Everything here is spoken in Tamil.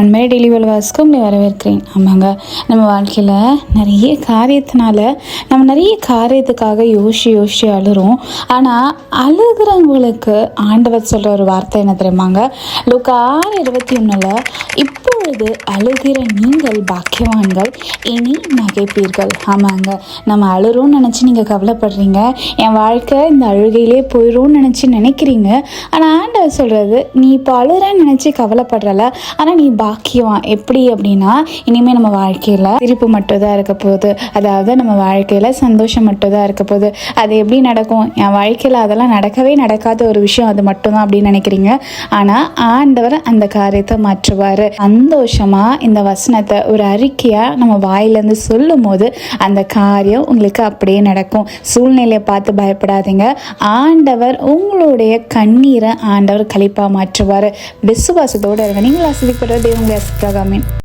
உண்மையை டெய்லி வாஸ்க்கு உங்களை வரவேற்கிறேன். ஆமாங்க. நம்ம வாழ்க்கையில் நிறைய காரியத்தினால நம்ம நிறைய காரியத்துக்காக யோசிச்சு யோசிச்சு அழுறோம். ஆனால் அழுகிறவங்களுக்கு ஆண்டவர் சொல்கிற ஒரு வார்த்தை என்ன தெரியுமாங்க? லுக்கா இருபத்தி ஒன்றில் இப்பொழுது அழுகிற நீங்கள் பாக்கியவான்கள் இனி நகைப்பீர்கள் ஆமாங்க. நம்ம அழுறோம்னு நினச்சி நீங்கள் கவலைப்படுறீங்க. என் வாழ்க்கை இந்த அழுகையிலே போயிடும்னு நினச்சி நினைக்கிறீங்க. ஆனால் ஆண்டவர் சொல்கிறது நீ இப்போ அழுகிறன்னு நினச்சி கவலைப்படுறல. ஆனால் நீ பாக்கியவான். எப்படி அப்படின்னா இனிமேல் நம்ம வாழ்க்கையில் சிரிப்பு மட்டும்தான் இருக்க போகுது. அதாவது நம்ம வாழ்க்கையில் சந்தோஷம் மட்டும் தான் இருக்க போகுது. அது எப்படி நடக்கும்? என் வாழ்க்கையில் அதெல்லாம் நடக்கவே நடக்காத ஒரு விஷயம் அது மட்டும்தான் அப்படின்னு நினைக்கிறீங்க. ஆனால் ஆண்டவர் அந்த காரியத்தை மாற்றுவார். சந்தோஷமாக இந்த வசனத்தை ஒரு அறிக்கையாக நம்ம வாயிலேருந்து சொல்லும் போது அந்த காரியம் உங்களுக்கு அப்படியே நடக்கும். சூழ்நிலையை பார்த்து பயப்படாதீங்க. ஆண்டவர் உங்களுடைய கண்ணீரை ஆண்டவர் கழிப்பாக மாற்றுவார். விசுவாசத்தோடு இருங்க. நீங்களும் ஆசிரியப்படுறது உங்களை அசுப்பிரகாமின்